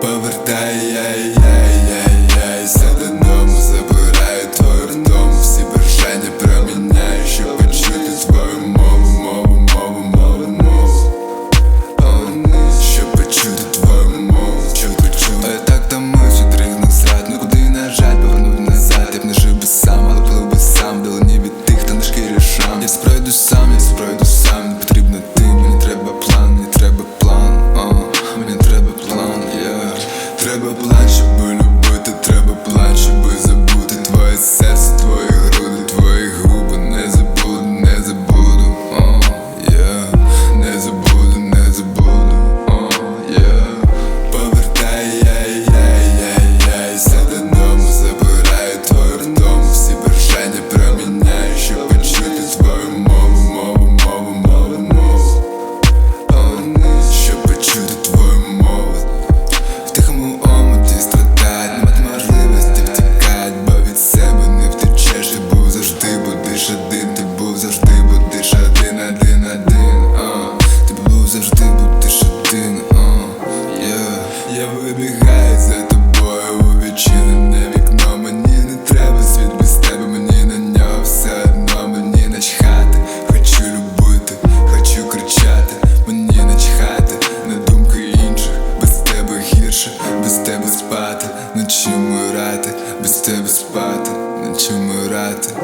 Повертай, яй, Щоб любити, треба плач, щоби забути твоє серце, твоє. тише, без тебе спати, на чому рати без тебе спати, на ночі мирати.